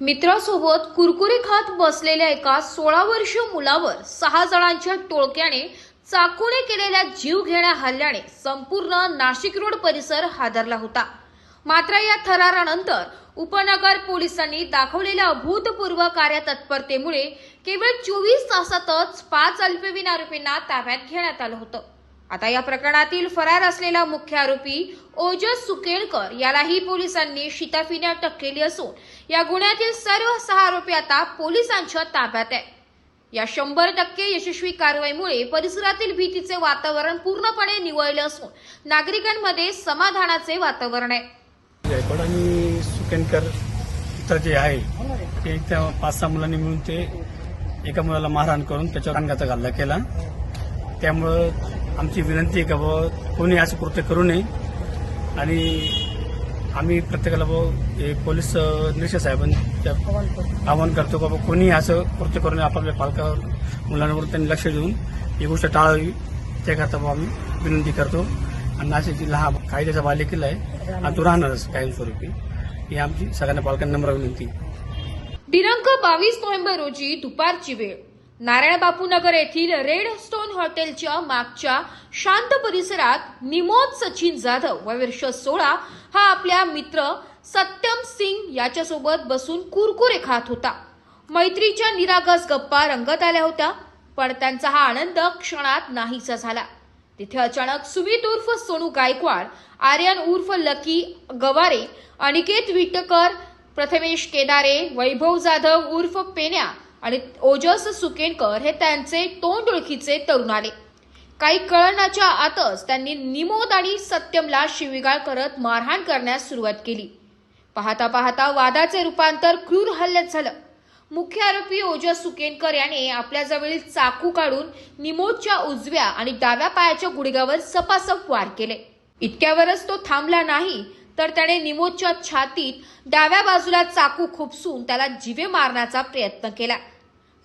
मित्रासोबत कुरकुरी खात बसलेल्या एका सोळा वर्षीय मुलावर सहा जणांच्या टोळक्याने चाकूने केलेल्या जीव घेण्या हल्ल्याने संपूर्ण नाशिक रोड परिसर हादरला होता. मात्र या थरारानंतर उपनगर पोलिसांनी दाखवलेल्या अभूतपूर्व कार्यतत्परतेमुळे केवळ चोवीस तासातच पाच अल्पवयीन आरोपींना ताब्यात घेण्यात आलं होतं. आता या प्रकरणातील फरार असलेला मुख्य आरोपी ओजस सुकेळकर यालाही पोलिसांनी शिताफीने अटक केली असून या गुन्ह्यातील सर्व सहा आरोपी आता पोलिसांच्या ताब्यात आहे या शंभर टक्के यशस्वी कारवाईमुळे परिसरातील भीतीचे वातावरण पूर्णपणे निवळले असून नागरिकांमध्ये समाधानाचे वातावरण आहे. गायकवाड आणि सुकेनकर इथं जे आहे ते त्या पाच सहा मुलांनी मिळून ते एका मुलाला मारहाण करून त्याच्यावर अंगाचा हल्ला केला. त्यामुळं आमची विनंती आहे का बाबा कोणी असं कृत्य करू नये आणि आम्ही प्रत्येकाला हे पोलीस निरीक्षक साहेबांच्या आवाहन करतो. का बाबा कोणी असं कृत्य करू नये आपापल्या पालकावर मुलांवर त्यांनी लक्ष देऊन ही गोष्ट टाळावी. त्याकरता बाबा आम्ही विनंती करतो. आणि नाशिक जिल्हा हा कायद्याचा बालेकिल्ला आहे. आणि तो राहणारच कायमस्वरूपी. ही आमची सगळ्यांना पालकांना नम्र विनंती. दिनांक बावीस नोव्हेंबर रोजी दुपारची वेळ. नारायण बापू नगर येथील रेड स्टोन हॉटेलच्या मागच्या शांत परिसरात निमोद सचिन जाधव वय वर्ष सोळा हा आपल्या मित्र सत्यम सिंग याच्यासोबत बसून कुरकुरे खात होता. मैत्रीच्या निरागस गप्पा रंगत आल्या होत्या पण त्यांचा हा आनंद क्षणात नाहीसा झाला. तिथे अचानक सुमित उर्फ सोनू गायकवाड आर्यन उर्फ लकी गवारे अनिकेत विटकर प्रथमेश केदारे वैभव जाधव उर्फ पेन्या आणि ओजस सुकेनकर हे त्यांचे तोंड ओळखीचे तरुण आले. काही कळणाच्या आतच त्यांनी निमोद आणि सत्यमला शिवीगाळ करत मारहाण करण्यास सुरुवात केली. पाहता पाहता वादाचे रूपांतर क्रूर हल्ल्यात झालं. मुख्य आरोपी ओजस सुकेनकर याने आपल्याजवळील चाकू काढून निमोदच्या उजव्या आणि डाव्या पायाच्या गुडघ्यावर सपासप वार केले. इतक्यावरच तो थांबला नाही तर त्याने निमोदच्या छातीत डाव्या बाजूला चाकू खुपसून त्याला जिवे मारण्याचा प्रयत्न केला.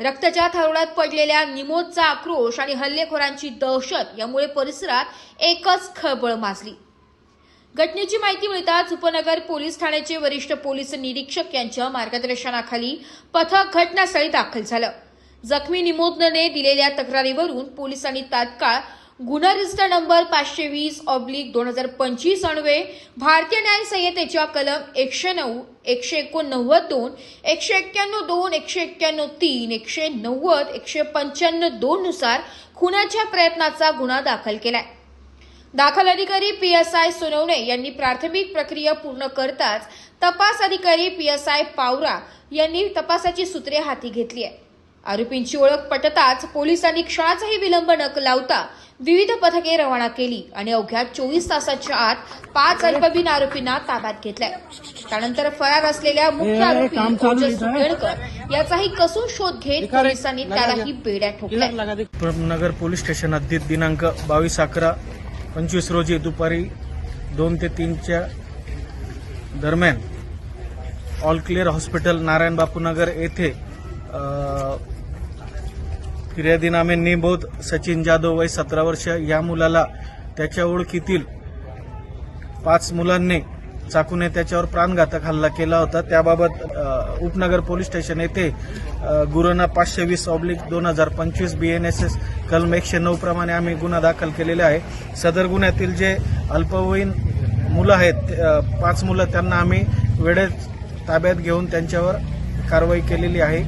रक्ताच्या थारोळ्यात पडलेल्या निमोदचा आक्रोश आणि हल्लेखोरांची दहशत यामुळे परिसरात एकच खळबळ माजली. घटनेची माहिती मिळताच उपनगर पोलीस ठाण्याचे वरिष्ठ पोलीस निरीक्षक यांच्या मार्गदर्शनाखाली पथक घटनास्थळी दाखल झालं. जखमी निमोदनने दिलेल्या तक्रारीवरून पोलिसांनी तात्काळ गुन्हा रजिस्टर नंबर पाचशे वीस ऑब्लिक दोन हजार पंचवीस अन्वे भारतीय न्याय संहितेच्या कलम एकशे नऊ एकशे एकोणनव्वद दोन एकशे एक्क्याण्णव दोन एकशे एक्क्याण्णव तीन एकशे नव्वद एकशे पंच्याण्णव दोन नुसार खुनाच्या प्रयत्नाचा गुन्हा दाखल केलाय. दाखल अधिकारी पी एस आय सोनवणे यांनी प्राथमिक प्रक्रिया पूर्ण करताच तपास अधिकारी पी एस आय पावरा यांनी तपासाची सूत्रे हाती घेतली आहे आरोपींची ओळख पटताच पोलिसांनी क्षणाचाही विलंब न लावता विविध पथके रवाना केली आणि अवघ्या चोवीस तासाच्या आत पाच अल्पबीन आरोपींना ताब्यात घेतलंय. त्यानंतर फरार असलेल्या मुख्य आरोपी ओजस सुकेळकर याचाही कसून शोध घेत पोलिसांनी त्यालाही बेड्या ठोकल्या. नगर पोलीस स्टेशन हद्दीत दिनांक बावीस अकरा पंचवीस रोजी दुपारी दोन ते तीनच्या दरम्यान all clear hospital Narayan Bapunagar येथे अ, फिर्यादीनामे निबोध सचिन जाधव वय सतरा वर्ष या मुलाला त्याच्या ओळखीतील पाच मुलांनी चाकूने त्याच्यावर प्राणघातक हल्ला केला होता. त्याबाबत उपनगर पोलीस स्टेशन येथे गुरुना पाचशे वीस ऑब्लिक दोन हजार पंचवीस बीएनएसएस कलम एकशे नऊ प्रमाणे आम्ही गुन्हा दाखल केलेला आहे. सदर गुन्ह्यातील जे अल्पवयीन मुलं आहेत पाच मुलं त्यांना आम्ही वेळेत ताब्यात घेऊन त्यांच्यावर कारवाई केलेली आहे.